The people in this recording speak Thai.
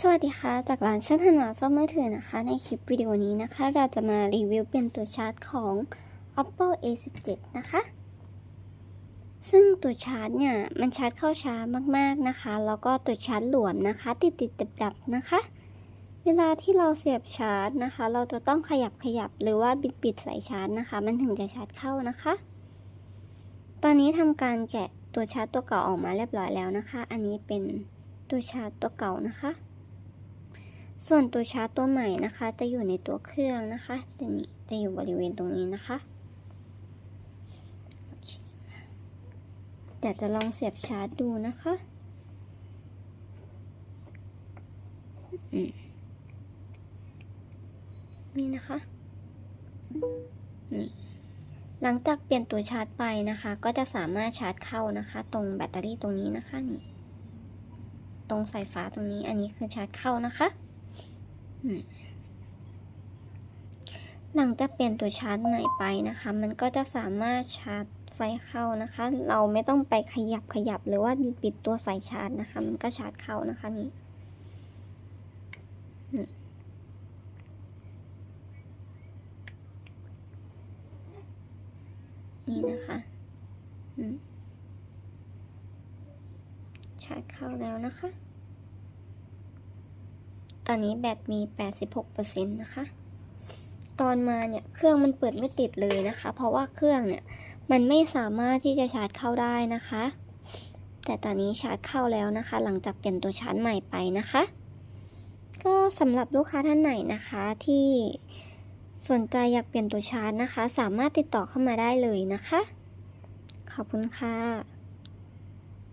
สวัสดีค่ะ จากร้านช่างถนอมซ่อมมือถือนะคะ ในคลิปวิดีโอนี้นะคะ เราจะมารีวิวเป็นตัวชาร์จของ Oppo A17 นะคะ ซึ่งตัวชาร์จเนี่ย มันชาร์จเข้าช้ามากๆนะคะ แล้วก็ตัวชาร์จหลวมนะคะ ติดติดจับจับๆนะคะ เวลาที่เราเสียบชาร์จนะคะ เราจะต้องขยับขยับหรือว่าบิดบิดสายชาร์จนะคะ มันถึงจะชาร์จเข้านะคะ ตอนนี้ทำการแกะตัวชาร์จตัวเก่าออกมาเรียบร้อยแล้วนะคะ อันนี้เป็นตัวชาร์จตัวเก่านะคะ ส่วนตัวชาร์จตัวใหม่นะคะ จะอยู่ในตัวเครื่องนะคะจะนี่จะอยู่บริเวณตรงนี้นะคะโอเดี๋ยวจะลองเสียบชาร์จดูนะคะอืมนี่นะคะนี่หลังจากเปลี่ยนตัวชาร์จไปนะคะ ก็จะสามารถชาร์จเข้านะคะ ตรงแบตเตอรี่ตรงนี้นะคะนี่ ตรงสายฟ้าตรงนี้อันนี้คือชาร์จเข้านะคะ หลังจากเปลี่ยนตัวชาร์จใหม่ไปนะคะ มันก็จะสามารถชาร์จไฟเข้านะคะ เราไม่ต้องไปขยับขยับหรือว่าปิดตัวสายชาร์จนะคะ มันก็ชาร์จเข้านะคะนี่นี่นี่นะคะชาร์จเข้าแล้วนะคะ ตอนนี้แบตมี 86%นะคะ ตอนมาเนี่ยเครื่องมันเปิดไม่ติดเลยนะคะ เพราะว่าเครื่องเนี่ยมันไม่สามารถที่จะชาร์จเข้าได้นะคะ แต่ตอนนี้ชาร์จเข้าแล้วนะคะ หลังจากเปลี่ยนตัวชาร์จใหม่ไปนะคะ ก็สำหรับลูกค้าท่านไหนนะคะที่สนใจอยากเปลี่ยนตัวชาร์จนะคะ สามารถติดต่อเข้ามาได้เลยนะคะ ขอบคุณค่ะ